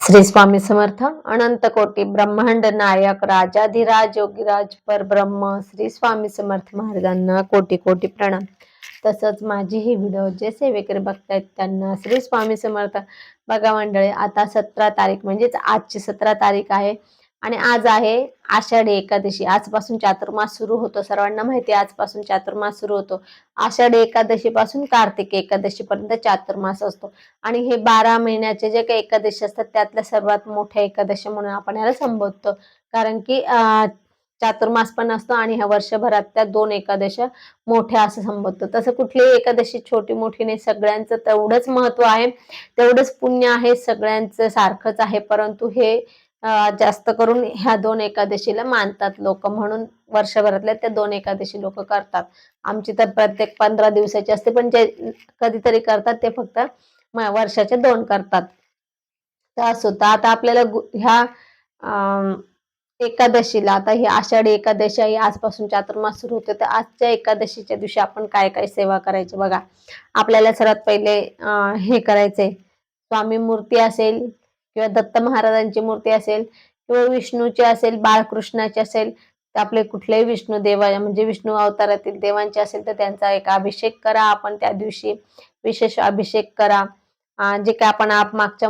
श्री स्वामी समर्थ अनंत कोटी ब्रह्मांड नायक राजाधिराज योगीराज परब्रह्म श्री स्वामी समर्थ महाराजांना कोटी कोटी प्रणाम. तसंच माझी ही व्हिडिओ जे सेवेकरी बघतायत त्यांना श्री स्वामी समर्थ. बघा मंडळी आता सतरा तारीख म्हणजेच आजची सतरा तारीख आहे. आणि आज आहे आषाढी एकादशी. आजपासून चातुर्मास सुरू होतो. सर्वांना माहिती आहे आजपासून चातुर्मास सुरू होतो. आषाढी एकादशी पासून कार्तिक एकादशी पर्यंत चातुर्मास असतो. आणि हे बारा महिन्याचे जे काही एकादशी असतात त्यातल्या सर्वात मोठ्या एकादशी म्हणून आपण याला संबोधतो. कारण की चातुर्मास पण असतो आणि ह्या वर्षभरात त्या दोन एकादशा मोठ्या असं संबोधतो. तसं कुठलीही एकादशी छोटी मोठी नाही. सगळ्यांचं तेवढंच महत्त्व आहे. तेवढंच पुण्य आहे. सगळ्यांचं सारखंच आहे. परंतु हे जास्त करून ह्या दोन एकादशीला मानतात लोक. म्हणून वर्षभरातल्या त्या दोन एकादशी लोक करतात. आमची तर प्रत्येक पंधरा दिवसाची असते पण जे कधीतरी करतात ते फक्त वर्षाचे दोन करतात. तर असं आता आपल्याला गु- ह्या एकादशीला आता ही आषाढी एकादशी ही आजपासून चातुर्मास सुरू होते तर आजच्या एकादशीच्या दिवशी आपण काय काय सेवा करायची बघा. आपल्याला सर्वात पहिले हे करायचे स्वामी मूर्ती असेल किंवा दत्त महाराजांची मूर्ती असेल किंवा विष्णूची असेल बाळकृष्णाची असेल तर आपले कुठलेही विष्णू देवा म्हणजे विष्णू अवतारातील देवांचे असेल तर त्यांचा एक अभिषेक करा. आपण त्या दिवशी विशेष अभिषेक करा. जे काय आपण आप मागच्या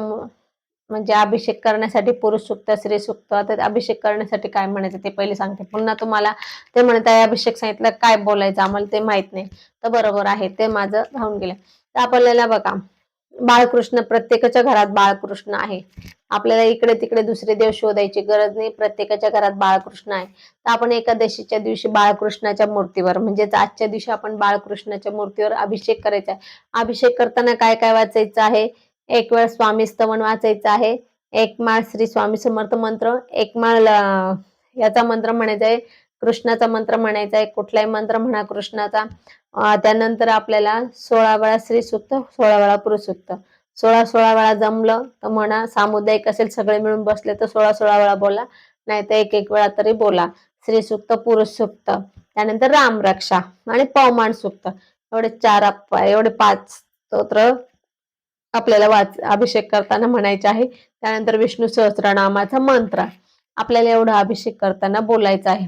म्हणजे अभिषेक करण्यासाठी पुरुष सुक्त स्त्री सुक्त तर अभिषेक करण्यासाठी काय म्हणायचं ते पहिले सांगते. पुन्हा तुम्हाला ते म्हणत आहे अभिषेक सांगितलं काय बोलायचं आम्हाला ते माहीत नाही. तर बरोबर आहे ते माझं राहून गेलं. तर आपल्याला बघा बाळकृष्ण प्रत्येकाच्या घरात बाळकृष्ण आहे. आपल्याला इकडे तिकडे दुसरे देव शोधायची गरज नाही प्रत्येकाच्या घरात बाळकृष्ण आहे. तर आपण एकादशीच्या दिवशी बाळकृष्णाच्या मूर्तीवर म्हणजेच आजच्या दिवशी आपण बाळकृष्णाच्या मूर्तीवर अभिषेक करायचा आहे. अभिषेक करताना काय काय वाचायचं आहे? एक वेळ स्वामी स्तवन वाचायचं आहे. एक माळ श्री स्वामी समर्थ मंत्र. एक माळ याचा मंत्र म्हणायचा आहे. कृष्णाचा मंत्र म्हणायचा आहे कुठलाही मंत्र म्हणा कृष्णाचा. त्यानंतर आपल्याला सोळा वेळा श्री सुक्त सोळा वेळा पुरुष सुक्त सोळा सोळा वेळा जमलं तर म्हणा सामुदायिक असेल सगळे मिळून बसले तर सोळा सोळा वेळा बोला नाही तर एक एक वेळा तरी बोला. श्री सुक्त पुरुष सुक्त त्यानंतर रामरक्षा आणि पवमान सुक्त एवढे चार एवढे पाच स्तोत्र आपल्याला वाच अभिषेक करताना म्हणायचे आहे. त्यानंतर विष्णू सहस्रनामाचा मंत्र. आपल्याला एवढा अभिषेक करताना बोलायचा आहे.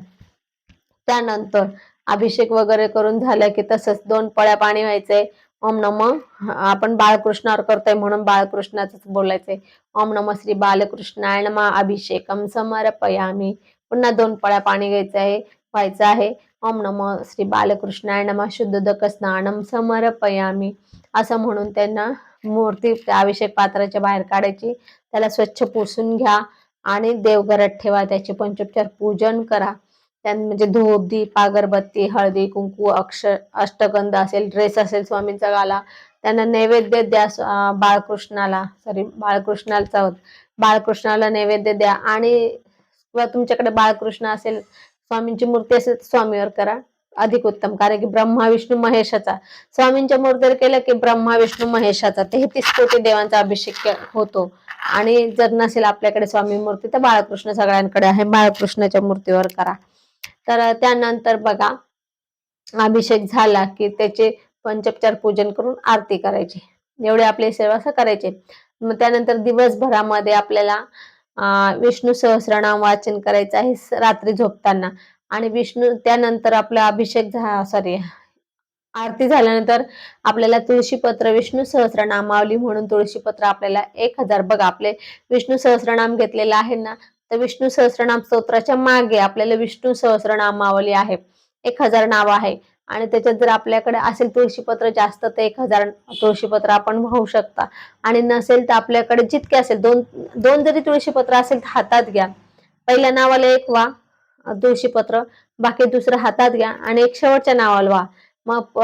त्यानंतर अभिषेक वगैरे करून झालं की तसंच दोन पळ्या पाणी व्हायचंय. ओम नम आपण बाळकृष्णावर करतोय म्हणून बाळकृष्णाच बोलायचंय. ओम नम श्री बालकृष्णाय नमा अभिषेकम समर्पयामी. पुन्हा दोन पळ्या पाणी घ्यायचं आहे व्हायचं आहे. ओम नम श्री बालकृष्णाय नम शुद्धोदक स्नानम समर्पयामी. असं म्हणून त्यांना मूर्ती अभिषेक पात्राच्या बाहेर काढायची. त्याला स्वच्छ पुसून घ्या आणि देवघरात ठेवा. त्याचे पंचोपचार पूजन करा. त्यां म्हणजे धूप दीप अगरबत्ती हळदी कुंकू अक्ष अष्टगंध असेल ड्रेस असेल स्वामींचा गाला त्यांना नैवेद्य द्या बाळकृष्णाला सॉरी बाळकृष्णाचा बाळकृष्णाला नैवेद्य द्या. आणि किंवा तुमच्याकडे बाळकृष्ण असेल स्वामींची मूर्ती असेल तर स्वामीवर करा. अधिक उत्तम कारण की ब्रह्मा विष्णू महेशाचा. स्वामींच्या मूर्तीवर केलं की ब्रह्मा विष्णू महेशाचा तेहतीस कोटी देवांचा अभिषेक होतो. आणि जर नसेल आपल्याकडे स्वामी मूर्ती तर बाळकृष्ण सगळ्यांकडे आहे. बाळकृष्णाच्या मूर्तीवर करा. तर त्यानंतर बघा अभिषेक झाला की त्याचे पंचपचार पूजन करून आरती करायची. एवढे आपले सेवा करायचे. मग त्यानंतर दिवसभरामध्ये आपल्याला विष्णू सहस्रनाम वाचन करायचं आहे रात्री झोपताना. आणि विष्णू त्यानंतर आपला अभिषेक सॉरी आरती झाल्यानंतर आपल्याला तुळशीपत्र विष्णू सहस्रनामावली म्हणून तुळशीपत्र आपल्याला एक हजार बघा आपले विष्णू सहस्रनाम घेतलेलं आहे ना तर विष्णू सहस्रनाम स्तोत्राच्या मागे आपल्याला विष्णू सहस्रनामावली आहे. एक हजार नाव आहे. आणि त्याच्यात जर आपल्याकडे असेल तुळशीपत्र जास्त तर एक हजार तुळशीपत्र आपण वाहू शकता. आणि नसेल तर आपल्याकडे जितके असेल दोन दोन जरी तुळशीपत्र असेल तर हातात घ्या. पहिल्या नावाला एक वा तुळशीपत्र. बाकी दुसरं हातात घ्या आणि एक शेवटच्या नावाला वा. मग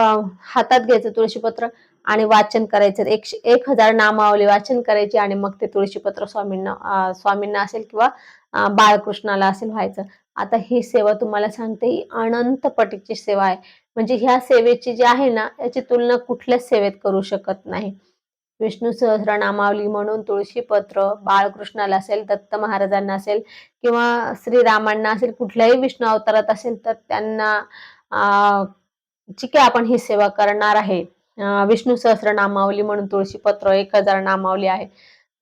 हातात घ्यायचं तुळशीपत्र आणि वाचन करायचं. एक एक हजार नामावली वाचन करायची आणि मग ते तुळशीपत्र स्वामींना स्वामींना असेल किंवा बाळकृष्णाला असेल व्हायचं. आता ही सेवा तुम्हाला सांगते ही अनंत पटीची सेवा आहे. म्हणजे ह्या सेवेची जी आहे ना याची तुलना कुठल्याच सेवेत करू शकत नाही. विष्णू सहस्र नामावली म्हणून तुळशीपत्र बाळकृष्णाला असेल दत्त महाराजांना असेल किंवा श्रीरामांना असेल कुठल्याही विष्णू अवतारात असेल तर त्यांना जी काय आपण ही सेवा करणार आहे? विष्णू सहस्र नामावली म्हणून तुळशीपत्र एक हजार नामावली आहे.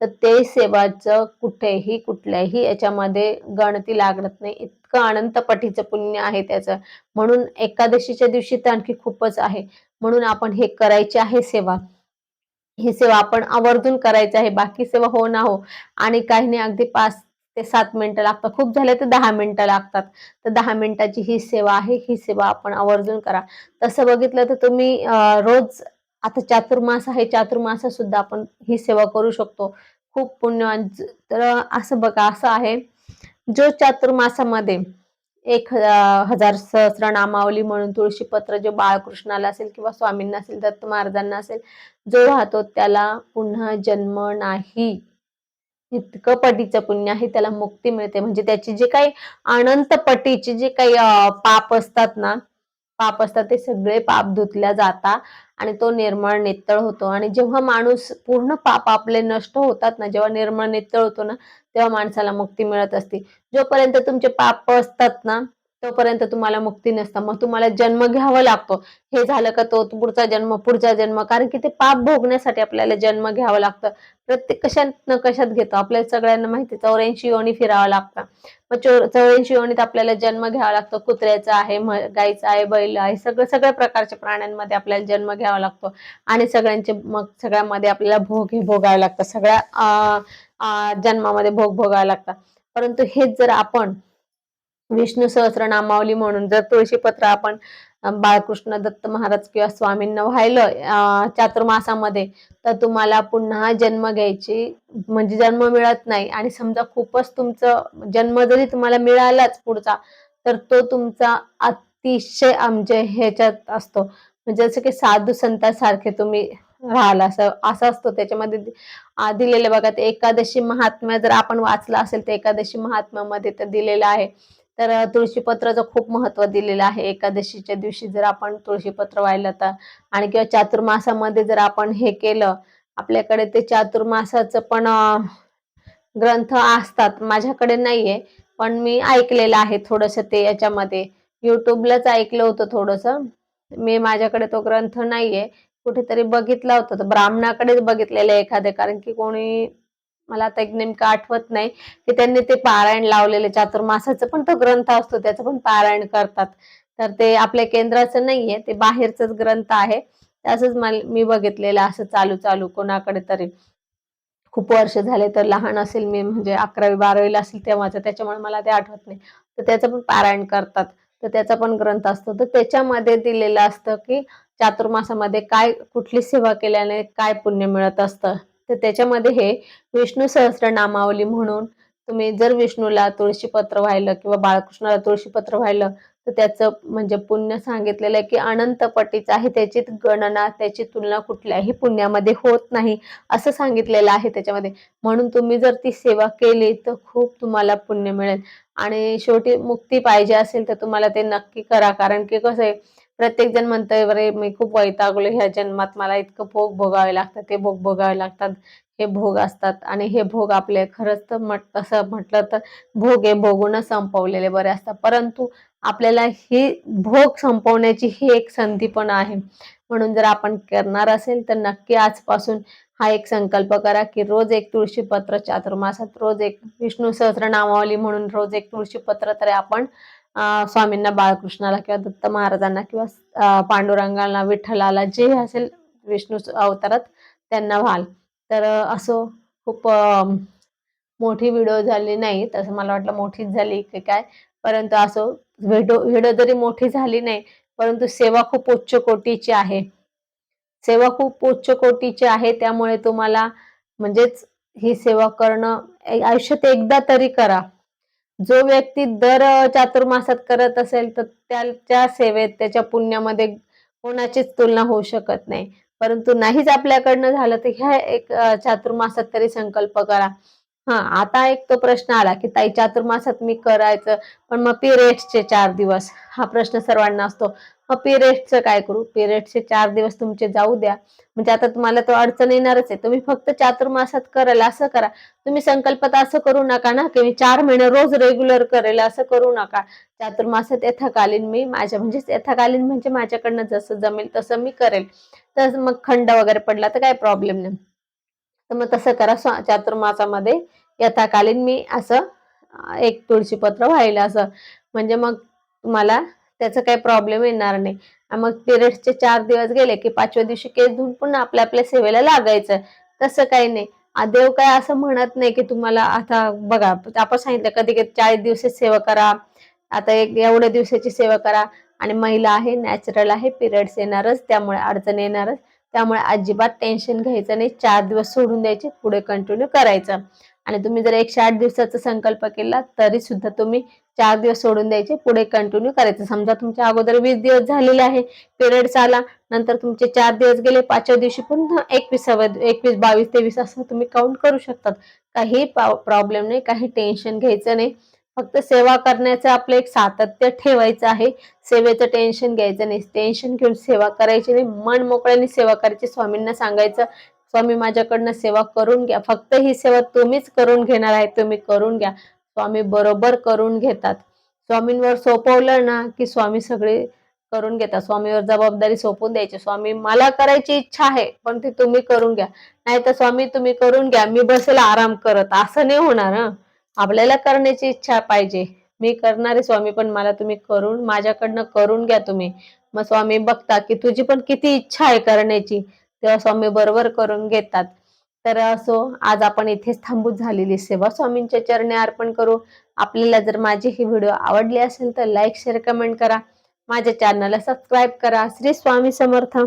तर ते सेवाचं कुठेही कुठल्याही याच्यामध्ये गणती लागत नाही. इतकं अनंतपटीचं पुण्य आहे त्याचं. म्हणून एकादशीच्या दिवशी तर आणखी खूपच आहे. म्हणून आपण हे करायचे आहे सेवा. ही सेवा आपण आवर्जून करायची आहे. बाकी सेवा हो ना हो. आणि काही नाही अगदी पाच ते सात मिनिटं लागतात. खूप झाले तर दहा मिनिटं लागतात. तर दहा मिनिटाची ही सेवा आहे. ही सेवा आपण आवर्जून करा. तसं बघितलं तर तुम्ही रोज आता चातुर्मास आहे चातुर्मास सुद्धा आपण ही सेवा करू शकतो. खूप पुण्यवान. तर असं बघा असं आहे. जो चातुर्मासामध्ये एक हजार सहस्र नामावली म्हणून तुळशीपत्र जो बाळकृष्णाला असेल किंवा स्वामींना असेल दत्त महाराजांना असेल जो राहतो त्याला पुन्हा जन्म नाही. इतकं पटीचं पुण्य आहे त्याला मुक्ती मिळते. म्हणजे त्याची जे काही अनंत पटीचे जे काही पाप असतात ना पाप असतात ते सगळे पाप धुतल्या जातात आणि तो निर्मळ नेत्तळ होतो. आणि जेव्हा माणूस पूर्ण पाप आपले नष्ट होतात ना जेव्हा निर्मळ नेत्तळ होतो ना तेव्हा माणसाला मुक्ती मिळत असते. जोपर्यंत तुमचे पाप असतात ना तोपर्यंत तुम्हाला मुक्ती नसतं. मग तुम्हाला जन्म घ्यावा लागतो. हे झालं का तो पुढचा जन्म पुढचा जन्म? कारण की ते पाप भोगण्यासाठी आपल्याला जन्म घ्यावा लागतं. प्रत्येक कशात न कशात घेतो. आपल्याला सगळ्यांना माहिती चौऱ्याऐंशी योनी फिरावं लागतं. मग चौऱ्याऐंशी योनीत आपल्याला जन्म घ्यावा लागतो. कुत्र्याचा आहे गायचा आहे बैल आहे सगळं सगळ्या प्रकारच्या प्राण्यांमध्ये आपल्याला जन्म घ्यावा लागतो. आणि सगळ्यांचे मग सगळ्यामध्ये आपल्याला भोग हे भोगावे लागतात. सगळ्या जन्मामध्ये भोग भोगावे लागतात. परंतु हेच जर आपण विष्णू सहस्रनामावली म्हणून जर तुळशीपत्र आपण बाळकृष्ण दत्त महाराज किंवा स्वामींना व्हायलं चातुर्मासामध्ये तर तुम्हाला पुन्हा जन्म घ्यायची म्हणजे जन्म मिळत नाही. आणि समजा खूपच तुमचं जन्म जरी तुम्हाला मिळालाच पुढचा तर तो तुमचा अतिशय आमच्या ह्याच्यात असतो. म्हणजे जसं की साधू संतांसारखे तुम्ही राहाल असं असं असतो. त्याच्यामध्ये दिलेलं बघा ते एकादशी महात्मा जर आपण वाचला असेल तर एकादशी महात्म्यामध्ये तर दिलेलं आहे. तर तुळशीपत्राचं खूप महत्त्व दिलेलं आहे. एकादशीच्या दिवशी जर आपण तुळशीपत्र वाहिलं तर आणि किंवा चातुर्मासामध्ये जर आपण हे केलं आपल्याकडे ते चातुर्मासाचं पण ग्रंथ असतात. माझ्याकडे नाहीये पण मी ऐकलेलं आहे थोडस ते याच्यामध्ये. युट्यूबलाच ऐकलं होतं थोडस. मी माझ्याकडे तो ग्रंथ नाहीये. कुठेतरी बघितला होता. तर ब्राह्मणाकडेच बघितलेलं एखादे कारण की कोणी मला आता एक नेमकं आठवत नाही की त्यांनी ते पारायण लावलेले चातुर्मासाचं पण तो ग्रंथ असतो त्याचं पण पारायण करतात. तर ते आपल्या केंद्राचं नाहीये ते बाहेरच ग्रंथ आहे. असंच मी बघितलेलं असं चालू चालू कोणाकडे तरी. खूप वर्ष झाले तर लहान असेल मी म्हणजे अकरावी बारावीला असेल तेव्हाच त्याच्यामुळे मला ते आठवत नाही. तर त्याचं पण पारायण करतात. तर त्याचा पण ग्रंथ असतो. तर त्याच्यामध्ये दिलेलं असतं की चातुर्मासामध्ये काय कुठली सेवा केल्याने काय पुण्य मिळत असतं? तर त्याच्यामध्ये हे विष्णू सहस्र नामावली म्हणून तुम्ही जर विष्णूला तुळशीपत्र व्हायलं किंवा बाळकृष्णाला तुळशीपत्र व्हायलं तर त्याचं म्हणजे पुण्य सांगितलेलं आहे की अनंतपटीचं आहे त्याची गणना त्याची तुलना कुठल्याही पुण्यामध्ये होत नाही असं सांगितलेलं आहे त्याच्यामध्ये. म्हणून तुम्ही जर ती सेवा केली तर खूप तुम्हाला पुण्य मिळेल. आणि शेवटी मुक्ती पाहिजे असेल तर तुम्हाला ते नक्की करा. कारण की कसं आहे प्रत्येक जण म्हणतंय बरे मी खूप वैतागलो ह्या जन्मात. मला इतकं भोग भोगावे लागतात. ते भोग भोगावे लागतात. हे भोग असतात. आणि हे भोग आपले खरंच तर म्हट असं म्हटलं तर भोग हे भोगूनच संपवलेले बरे असतात. परंतु आपल्याला ही भोग संपवण्याची ही एक संधी पण आहे. म्हणून जर आपण करणार असेल तर नक्की आजपासून हा एक संकल्प करा की रोज एक तुळशीपत्र चातुर्मासात रोज एक विष्णू सहस्र नामावली म्हणून रोज एक तुळशीपत्र तरी आपण स्वामींना बाळकृष्णाला किंवा दत्त महाराजांना किंवा पांडुरंगाला विठ्ठलाला जे असेल विष्णू अवतारात त्यांना व्हाल. तर असो खूप मोठी व्हिडिओ झाली नाही. तसं मला वाटलं मोठीच झाली की काय. परंतु असो व्हिडिओ व्हिडिओ जरी मोठी झाली नाही परंतु सेवा खूप उच्च कोटीची आहे. सेवा खूप उच्च कोटीची आहे. त्यामुळे तुम्हाला म्हणजेच ही सेवा करणं आयुष्यात एकदा तरी करा. जो व्यक्ती दर चातुर्मासात करत असेल तर त्याच्या सेवेत त्याच्या पुण्यामध्ये कोणाचीच तुलना होऊ शकत नाही. परंतु नाहीच आपल्याकडनं झालं तर ह्या एक चातुर्मासात तरी संकल्प करा. हा आता एक तो प्रश्न आला की ताई चातुर्मासात मी करायचं पण मग पिरियड्सचे चार दिवस. हा प्रश्न सर्वांना असतो. मग पिरियड्सचं काय करू? पिरियडचे चार दिवस तुमचे जाऊ द्या. म्हणजे आता तुम्हाला तो अडचण येणारच आहे. तुम्ही फक्त चातुर्मासात करेल असं करा. तुम्ही संकल्पात असं करू नका ना की मी चार महिने रोज रेग्युलर करेल असं करू नका. चातुर्मासात यथाकालीन मी माझ्या म्हणजे यथाकालीन म्हणजे माझ्याकडनं जसं जमेल तसं मी करेल. तर मग खंड वगैरे पडला तर काय प्रॉब्लेम नाही. तर मग तसं करा स्वा- चातुर्मासामध्ये यथाकालीन मी असं एक तुळशीपत्र व्हायला असं. म्हणजे मग तुम्हाला त्याचा काही प्रॉब्लेम येणार नाही. मग पिरियड्सचे चार दिवस गेले की पाचव्या दिवशी केस धुवून पुन्हा आपल्या आपल्या सेवेला लागायचं. तसं काही नाही. देव काय असं म्हणत नाही की तुम्हाला आता बघा आपण सांगितलं कधी कधी चाळीस दिवस सेवा करा आता एक एवढ्या दिवसाची सेवा करा. आणि महिला आहे नॅचरल आहे पिरियड्स येणारच त्यामुळे अडचण येणारच. त्यामुळे अजिबात टेन्शन घ्यायचं नाही चार दिवस सोडून द्यायचे पुढे कंटिन्यू करायचं. आणि तुम्ही जर एकशे आठ दिवसाचा संकल्प केला तरी सुद्धा तुम्ही चार दिवस सोडून द्यायचे पुढे कंटिन्यू करायचं. समजा तुमच्या अगोदर वीस दिवस झालेले आहे पिरियड्स आला नंतर तुमचे चार दिवस गेले पाचव्या दिवशी पुन्हा एकविसाव्या एकवीस बावीस तेवीस असं तुम्ही काउंट करू शकतात. काही प्रॉब्लेम नाही काही टेन्शन घ्यायचं नाही. फक्त सेवा करण्याचं आपलं एक सातत्य ठेवायचं आहे. सेवेचं टेन्शन घ्यायचं नाही. टेन्शन घेऊन सेवा करायची नाही. मन मोकळ्याने सेवा करायची. स्वामींना सांगायचं स्वामी माझ्याकडनं सेवा करून घ्या. फक्त ही सेवा तुम्हीच करून घेणार आहे तुम्ही करून घ्या. स्वामी बरोबर करून घेतात. स्वामींवर सोपवलं ना की स्वामी सगळे करून घेतात. स्वामीवर जबाबदारी सोपून द्यायची. स्वामी मला करायची इच्छा आहे पण ती तुम्ही करून घ्या. नाही तर स्वामी तुम्ही करून घ्या. मी बसेल आराम करत. असं नाही होणार हं. आपल्याला करण्याची इच्छा पाहिजे. मी करणारे स्वामी पण मला तुम्ही करून माझ्याकडनं करून घ्या तुम्ही. मग स्वामी बघता की तुझी पण किती इच्छा आहे करण्याची. तेव्हा स्वामी बरोबर करून घेतात. तर असो आज आपण इथेच थांबूत झालेली सेवा स्वामींच्या चरणी अर्पण करू. आपल्याला जर माझी ही व्हिडिओ आवडली असेल तर लाईक शेअर कमेंट करा. माझ्या चॅनलला सबस्क्राईब करा. श्री स्वामी समर्थ.